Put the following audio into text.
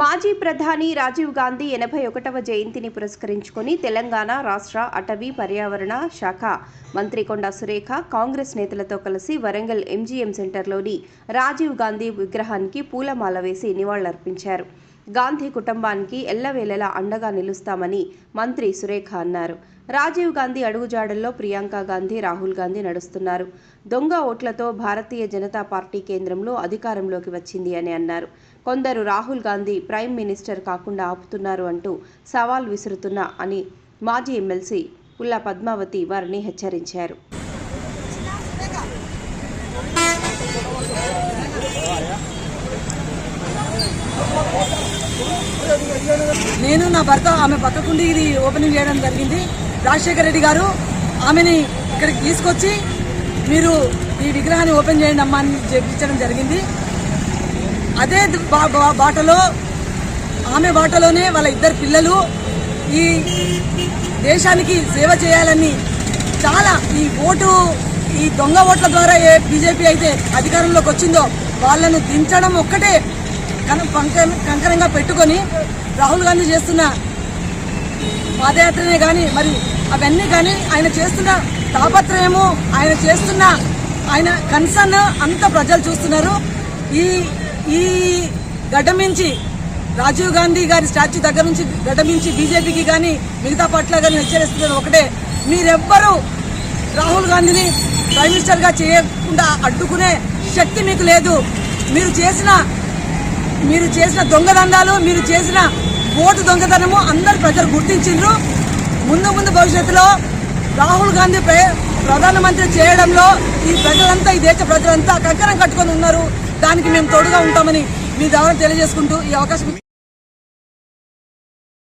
మాజీ ప్రధాని రాజీవ్ గాంధీ ఎనభై ఒకటవ జయంతిని పురస్కరించుకొని తెలంగాణ రాష్ట్ర అటవీ పర్యావరణ శాఖ మంత్రి కొండా సురేఖ కాంగ్రెస్ నేతలతో కలిసి వరంగల్ ఎంజీఎం సెంటర్లోని రాజీవ్ గాంధీ విగ్రహానికి పూలమాల వేసి నివాళులర్పించారు. గాంధీ కుటుంబానికి ఎల్లవేళలా అండగా నిలుస్తామని మంత్రి సురేఖ అన్నారు. రాజీవ్ గాంధీ అడుగుజాడల్లో ప్రియాంక గాంధీ రాహుల్ గాంధీ నడుస్తున్నారు. దొంగ ఓట్లతో భారతీయ జనతా పార్టీ కేంద్రంలో అధికారంలోకి వచ్చింది అని అన్నారు. కొందరు రాహుల్ గాంధీ ప్రైమ్ మినిస్టర్ కాకుండా ఆపుతున్నారు అంటూ సవాల్ విసురుతున్నా అని మాజీ ఎమ్మెల్సీ పుల్ల పద్మావతి వారిని హెచ్చరించారు. నేను నా భర్త ఆమె పక్కకుండి ఇది ఓపెనింగ్ చేయడం జరిగింది. రాజశేఖర రెడ్డి గారు ఆమెని ఇక్కడికి తీసుకొచ్చి మీరు ఈ విగ్రహాన్ని ఓపెన్ చేయండి అమ్మా అని చెప్పించడం జరిగింది. అదే బా- బా- బాటలో ఆమె బాటలోనే వాళ్ళ ఇద్దరు పిల్లలు ఈ దేశానికి సేవ చేయాలని చాలా ఈ ఓటు ఈ దొంగ ఓట్ల ద్వారా ఏ బీజేపీ అయితే అధికారంలోకి వచ్చిందో వాళ్ళను దించడం ఒక్కటే కన కంకరంగా పెట్టుకొని రాహుల్ గాంధీ చేస్తున్న పాదయాత్రనే కానీ మరి అవన్నీ కానీ ఆయన చేస్తున్న తాపత్రయము ఆయన చేస్తున్న ఆయన కన్సర్న్ అంత ప్రజలు చూస్తున్నారు. ఈ ఈ ఘటమించి రాజీవ్ గాంధీ గారి స్టాచ్యూ దగ్గర నుంచి ఘటమించి బీజేపీకి కానీ మిగతా పార్టీల కానీ హెచ్చరిస్తున్నారు ఒకటే. మీరెవ్వరూ రాహుల్ గాంధీని ప్రైమ్ మినిస్టర్గా చేయకుండా అడ్డుకునే శక్తి మీకు లేదు. మీరు చేసిన మీరు చేసిన దొంగదండాలు మీరు చేసిన ఓటు దొంగతనము అందరు ప్రజలు గుర్తించిండ్రు. ముందు ముందు భవిష్యత్తులో రాహుల్ గాంధీ ప్రధానమంత్రి చేయడంలో ఈ ప్రజలంతా దేశ ప్రజలంతా కంకణం కట్టుకొని ఉన్నారు. దానికి మేము తోడుగా ఉంటామని మీ ద్వారా తెలియజేసుకుంటూ ఈ అవకాశం